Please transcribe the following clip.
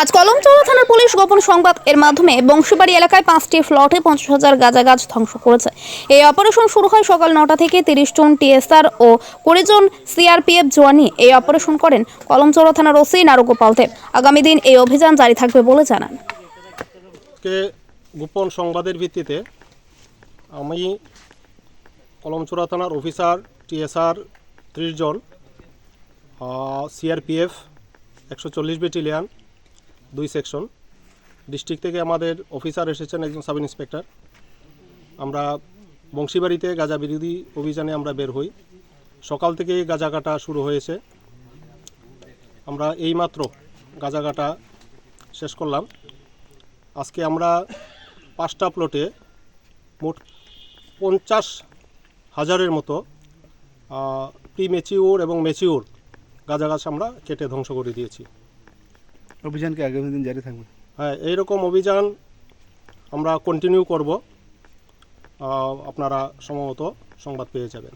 আজ কলমচৌড়া থানার পুলিশ গোপন সংবাদ এর মাধ্যমে বংশীবাড়ি এলাকায় পাঁচটি ফ্লটে পঞ্চাশ হাজার গাঁজা গাছ ধ্বংস করেছে। এই অপারেশন শুরু হয় সকাল নটা থেকে তিরিশ জন টিএসআর ও কুড়ি জন সিআরপিএফ জওয়ানি। এই অপারেশন করেন কলমচৌড়া থানার ওসি নারুগোপাল দেব। আগামী দিন এই অভিযান জারি থাকবে বলে জানান। গোপন সংবাদের ভিত্তিতে আমি কলমচূড়া থানার অফিসার, টিএসআর ত্রিশ জন সিআরপিএফ একশো চল্লিশ ব্যাটালিয়ান দুই সেকশন। ডিস্ট্রিক্ট থেকে আমাদের অফিসার এসেছেন একজন সাব ইন্সপেক্টর। আমরা বংশীবাড়িতে গাঁজা বিরোধী অভিযানে আমরা বের হই। সকাল থেকেই গাঁজা কাটা শুরু হয়েছে। আমরা এইমাত্র গাঁজা কাটা শেষ করলাম। আজকে আমরা পাঁচটা প্লটে মোট পঞ্চাশ হাজারের মতো প্রি মেচিউর এবং মেচিউর গাঁজা গাছ আমরা কেটে ধ্বংস করে দিয়েছি। অভিযানকে আগামী দিন জারি থাকবে। হ্যাঁ এইরকম অভিযান আমরা কন্টিনিউ করব। আপনারা সম্ভবত সংবাদ পেয়ে যাবেন।